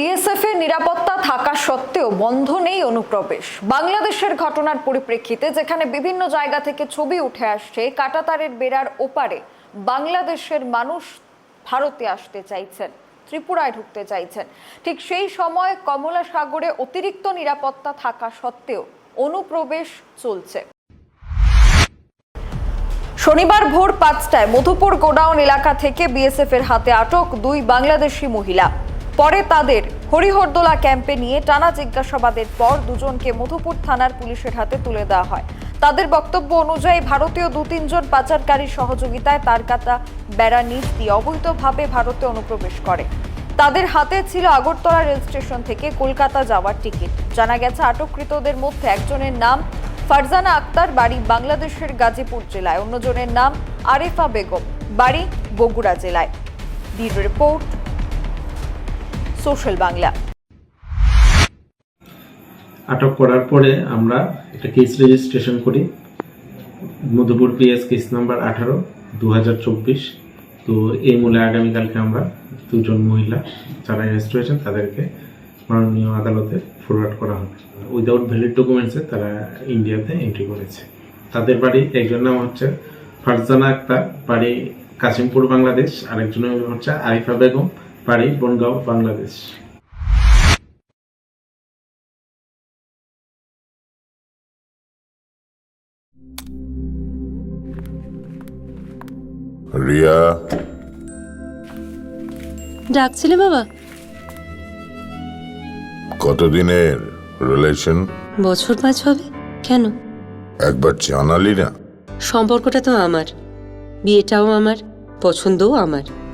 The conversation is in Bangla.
বিএসএফ এর নিরাপত্তা থাকা সত্ত্বেও বন্ধ নেই অনুপ্রবেশ। বাংলাদেশের ঘটনার পরিপ্রেক্ষিতে যেখানে বিভিন্ন জায়গা থেকে ছবি উঠে আসছে, কাটাতারের বেড়ার ওপারে বাংলাদেশের মানুষ ভারতে আসতে চাইছেন, ত্রিপুরায় ঢুকতে চাইছেন। ঠিক সেই সময় কমলা সাগরে অতিরিক্ত নিরাপত্তা থাকা সত্ত্বেও অনুপ্রবেশ চলছে। শনিবার ভোর পাঁচটায় মধুপুর গোডাউন এলাকা থেকে বিএসএফ এর হাতে আটক দুই বাংলাদেশি মহিলা। পরে তাদের হরিহরদোলা ক্যাম্পে নিয়ে টানা জিজ্ঞাসাবাদের পর দুজনকে মধুপুর থানার পুলিশের হাতে তুলে দেওয়া হয়। তাদের বক্তব্য অনুযায়ী ভারতীয় দু তিনজন পাচারকারীর সহযোগিতায় তার কাটা বেড়া নিচ দিয়ে অবৈধভাবে ভারতে অনুপ্রবেশ করে। তাদের হাতে ছিল আগরতলা রেল স্টেশন থেকে কলকাতা যাওয়ার টিকিট। জানা গেছে, আটককৃতদের মধ্যে একজনের নাম ফারজানা আক্তার, বাড়ি বাংলাদেশের গাজীপুর জেলায়। অন্যজনের নাম আরেফা বেগম, বাড়ি বগুড়া জেলায়। Bureau report social Bangla. আটক করার পরে আমরা একটা কেস রেজিস্ট্রেশন করি। মধুপুর পিএস কেস নাম্বার আঠারো দু তো এই মূলে আগামীকালকে আমরা দুজন মহিলা যারা অ্যারেস্ট হয়েছেন, তাদেরকে মাননীয় আদালতে ফরওয়ার্ড করা হবে। উইদাউট ভ্যালিড ডকুমেন্টসে তারা ইন্ডিয়াতে এন্ট্রি করেছে। তাদের বাড়ি একজন নাম হচ্ছে ফারজানা আক্তার, বাড়ি কাশিমপুর, বাংলাদেশ। আরেকজনের হচ্ছে আরিফা বেগম। বাড়ি বনগাঁও বাংলাদেশ রিয়া ডাকছিলে বাবা? কতদিনের রিলেশন বছর পাঁচ হবে। কেন? একবার জানালি না? সম্পর্কটা তো আমার। বিয়েটাও আমার পছন্দও আমার।